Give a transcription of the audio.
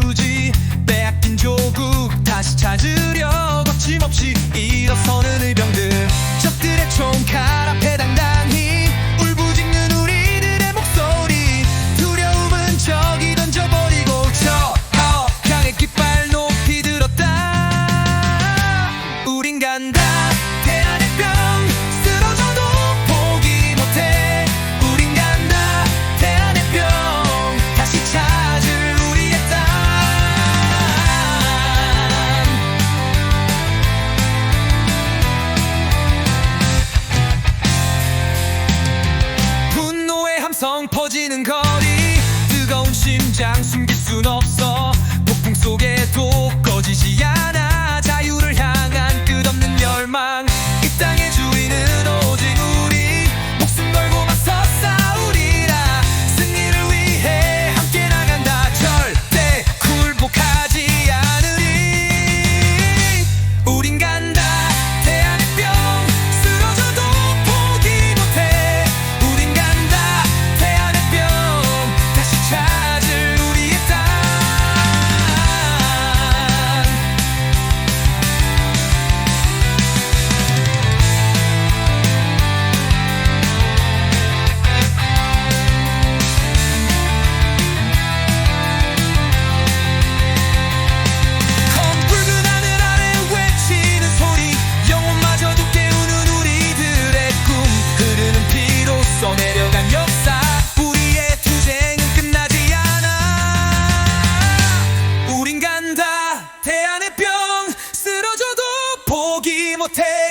굳이 빼앗긴 조국 다시 찾으려 거침없이 일어서는 의병들. 적들의 총칼 앞에 당당히 울부짖는 우리들의 목소리. 두려움은 저기 던져버리고 저 허강의 깃발 높이 들었다. 우린 간다. 함성 퍼지는 거리. 뜨거운 심장 숨길 순 없어. 폭풍 속에도 꺼지지 hotel.